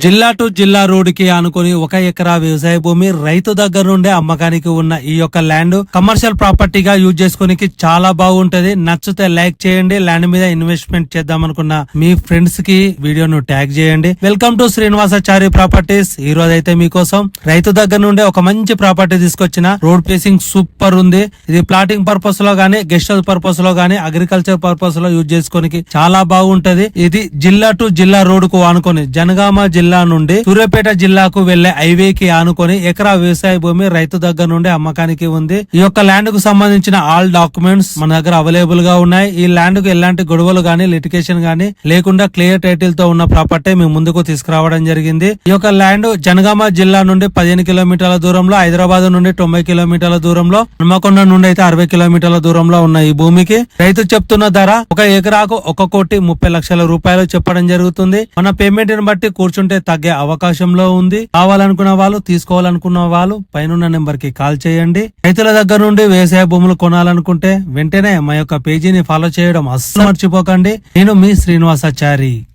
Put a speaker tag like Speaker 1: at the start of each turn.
Speaker 1: జిల్లా టు జిల్లా రోడ్డుకి ఆనుకొని ఒక ఎకరా వ్యవసాయ భూమి రైతు దగ్గర నుండే అమ్మకానికి ఉన్న ఈ యొక్క ల్యాండ్ కమర్షియల్ ప్రాపర్టీగా యూజ్ చేసుకోనికి చాలా బాగుంటది. నచ్చితే లైక్ చేయండి. ల్యాండ్ మీద ఇన్వెస్ట్మెంట్ చేద్దాం అనుకున్న మీ ఫ్రెండ్స్కి వీడియోను ట్యాగ్ చేయండి. Welcome to Srinivasachari properties. ఈ రోజు అయితే మీకోసం రైతు దగ్గర నుండే ఒక మంచి ప్రాపర్టీ తీసుకొచ్చిన రోడ్ ప్లేసింగ్ సూపర్ ఉంది. ఇది ప్లాటింగ్ పర్పస్లో గానీ గెస్ట్ హౌస్ పర్పస్లో గానీ అగ్రికల్చర్ పర్పస్లో యూజ్ చేసుకోనికి చాలా బాగుంటది. ఇది జిల్లా టు జిల్లా రోడ్కు ఆనుకొని జనగామ జిల్లా నుండి సూర్యాపేట జిల్లాకు వెళ్ళే హైవే కి ఆనుకొని ఎకరా వ్యవసాయ భూమి రైతు దగ్గర నుండి అమ్మకానికి ఉంది. ఈ యొక్క ల్యాండ్కు సంబంధించిన ఆల్ డాక్యుమెంట్స్ మన దగ్గర అవైలబుల్గా ఉన్నాయి. ఈ ల్యాండ్కు ఎలాంటి గొడవలు గానీ లిటికేషన్ గానీ లేకుండా క్లియర్ టైటిల్తో ఉన్న ప్రాపర్టీ మీ ముందుకు తీసుకురావడం జరిగింది. ఈ యొక్క ల్యాండ్ జనగామ జిల్లా నుండి పదిహేను కిలోమీటర్ల దూరంలో హైదరాబాద్ నుండి తొంభై కిలోమీటర్ల దూరంలో హనుమకొండ నుండి అయితే అరవై కిలోమీటర్ల దూరంలో ఉన్న ఈ భూమికి రైతు చెప్తున్న ధర ఒక ఎకరాకు ఒక కోటి ముప్పై లక్షల రూపాయలు చెప్పడం జరుగుతుంది. మన పేమెంట్ని బట్టి కూర్చుంటే తగ్గే అవకాశంలో ఉంది. కావాలనుకున్న వాళ్ళు తీసుకోవాలనుకున్న వాళ్ళు పైన నెంబర్కి కాల్ చేయండి. రైతుల దగ్గర నుండి వ్యవసాయ భూములు కొనాలనుకుంటే వెంటనే మా యొక్క పేజీని ఫాలో చేయడం అస్సలు మర్చిపోకండి. నేను మీ శ్రీనివాసాచారి.